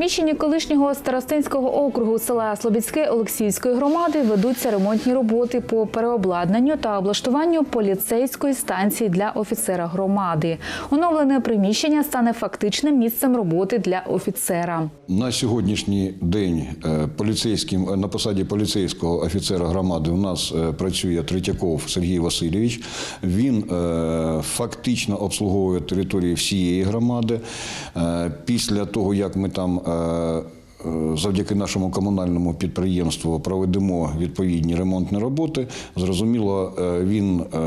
приміщенні колишнього старостинського округу села Слобідське Олексійської громади ведуться ремонтні роботи по переобладнанню та облаштуванню поліцейської станції для офіцера громади. Оновлене приміщення стане фактичним місцем роботи для офіцера. На сьогоднішній день е, поліцейським е, на посаді поліцейського офіцера громади у нас е, працює Третьяков Сергій Васильович. Він фактично обслуговує території всієї громади. Після того, як ми там 呃 завдяки нашому комунальному підприємству проведемо відповідні ремонтні роботи. Зрозуміло, е, він е,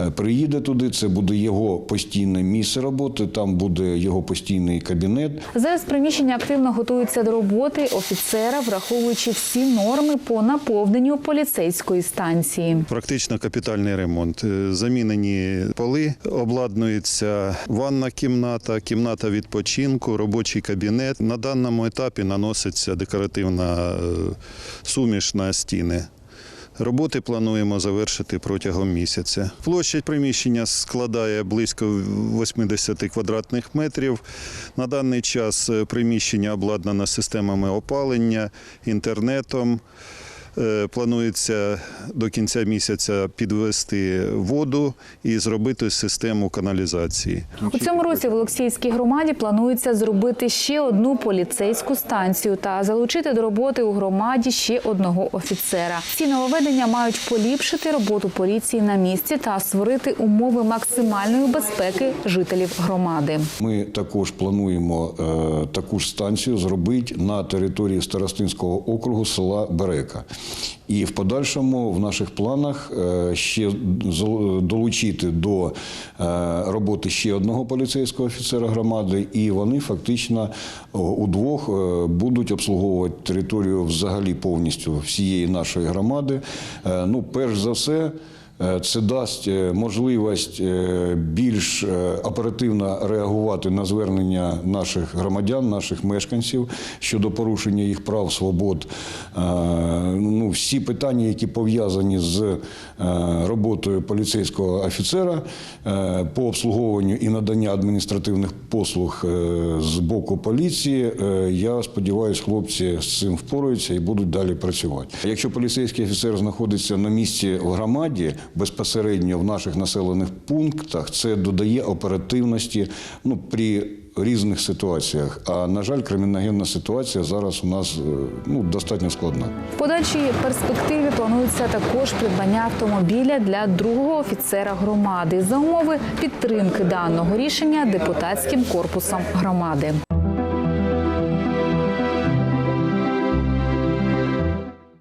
е, приїде туди. Це буде його постійне місце роботи. Там буде його постійний кабінет. Зараз приміщення активно готується до роботи офіцера, враховуючи всі норми по наповненню поліцейської станції. Практично капітальний ремонт. Замінені поли, обладнується ванна кімната, кімната відпочинку, робочий кабінет. На даному етапі наноситься декоративна е, суміш на стіни. Роботи плануємо завершити протягом місяця. Площа приміщення складає близько 80 квадратних метрів. На даний час е, приміщення обладнане системами опалення, інтернетом. Е, Планується до кінця місяця підвести воду і зробити систему каналізації. У цьому році в Олексійській громаді планується зробити ще одну поліцейську станцію та залучити до роботи у громаді ще одного офіцера. Ці нововведення мають поліпшити роботу поліції на місці та створити умови максимальної безпеки жителів громади. Ми також плануємо е, таку ж станцію зробити на території Старостинського округу села Берека. І в подальшому в наших планах е, ще долучити до е, роботи ще одного поліцейського офіцера громади, і вони фактично удвох е, будуть обслуговувати територію взагалі повністю всієї нашої громади. Ну, перш за все. Е, Це дасть е, можливість е, більш оперативно реагувати на звернення наших громадян, наших мешканців щодо порушення їх прав, свобод. Ну, всі питання, які пов'язані з роботою поліцейського офіцера по обслуговуванню і наданню адміністративних послуг з боку поліції, я сподіваюся, хлопці з цим впораються і будуть далі працювати. Якщо поліцейський офіцер знаходиться на місці в громаді, безпосередньо в наших населених пунктах, це додає оперативності ну, при різних ситуаціях. А на жаль, криміногенна ситуація зараз у нас е, ну, достатньо складна. В подальшій перспективі планується також придбання автомобіля для другого офіцера громади за умови підтримки даного рішення депутатським корпусом громади.